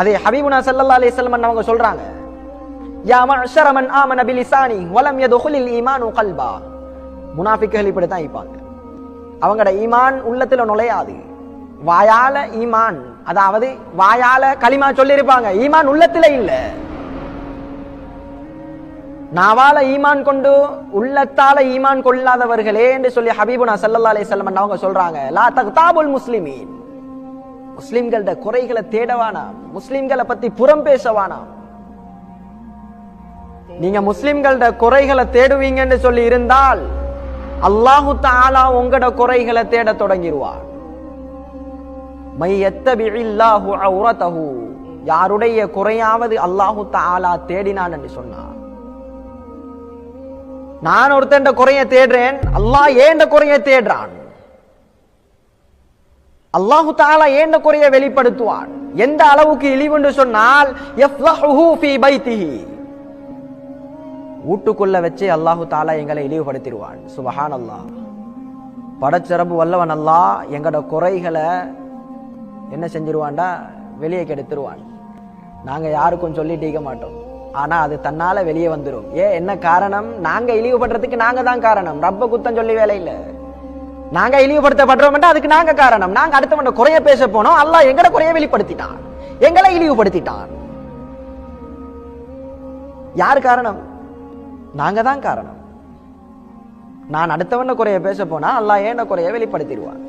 அதே ஹபீபுனா ஸல்லல்லாஹு அலி வஸல்லம் அவங்க சொல்றாங்க. யா மஅஷர மன் ஆமன பிலிசானி வலம் யதுகுலில் ஈமானு கல்பா. முனாஃபிக்குகள் இப்படி தான் இருப்பாங்க. அவங்களோட ஈமான் உள்ளத்துல நுழையாது. வாயால ஈமான் அதாவது வாயால களிமா சொல்லியிருப்பாங்க. ஈமான் உள்ளத்துல இல்ல. நாவால ஈமான் கொண்டு உள்ளத்தால ஈமான் கொள்ளாதவர்களே என்று சொல்லி ஹபீபுனா ஸல்லல்லாஹு அலி வஸல்லம் அவங்க சொல்றாங்க. லா தக்தாபுல் முஸ்லிமீன். முஸ்லிம்களோட குறைகளை தேடவானா? முஸ்லிம்களை பத்தி புறம் பேசவானா? நீங்க முஸ்லிம்களோட குறைகளை தேடுவீங்கன்னு சொல்லி இருந்தால் அல்லாஹு தாலா உங்களோட குறைகளை தேட தொடங்கிடுவார் மை எத்தபில்லாஹு அவுரதஹு. யாருடைய குறையாவது அல்லாஹு தாலா தேடினான் என்று சொன்னார் நான் ஒருத்தன் குறைய தேடுறேன் அல்லாஹ் ஏண்ட குறைய தேடுறான்? அல்லாஹு தாலா ஏண்ட குறைய வெளிப்படுத்துவான்? எந்த அளவுக்கு இழிவுன்னு சொன்னால் யஃப்லஹுஹு ஃபீ பைத்திஹி. வீட்டுக்குள்ள வச்சு அல்லாஹு தாலா எங்களை இழிவுபடுத்திடுவான். சுபஹான் அல்லாஹ் படச்சிறப்பு வல்லவன் அல்லாஹ் எங்களோட குறைகளை என்ன செஞ்சிருவான்டா? வெளியே கெடுத்துருவான். நாங்க யாருக்கும் சொல்லிட்டு மாட்டோம். ஆனா அது தன்னால வெளியே வந்துடும் ஏன்? என்ன காரணம்? நாங்க இழிவுபடுறதுக்கு நாங்க தான் காரணம். ரப்ப குத்தம் சொல்லி வேலை இல்லை. நாங்க இழிவுபடுத்தப்படுறோம் அதுக்கு நாங்க காரணம். நாங்க அடுத்தவன் குறைய பேச போனோம். அல்லாஹ் எங்கட குறைய வெளிப்படுத்திட்டான். எங்களை இழிவுபடுத்திட்டான். யார் காரணம்? நாங்க தான் காரணம். நான் அடுத்தவன குறைய பேச போனா அல்லாஹ் ஏன குறைய வெளிப்படுத்திடுவான்.